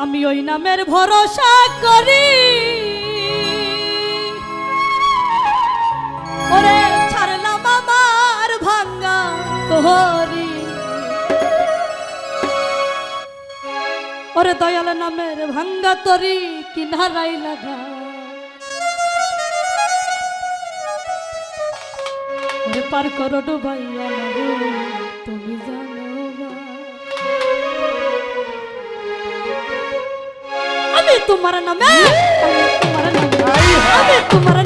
আমি ওই নামের ভরসা করি। ওরে ছাড়লাম আমার ভাঙ্গা তোহরি। ওরে দয়াল নামের ভাঙ্গা তরি কিনারাই লাগা। পার করো ডুবাইয়া আমি তোমার নামে আমি তোমার নামে আমি তোমার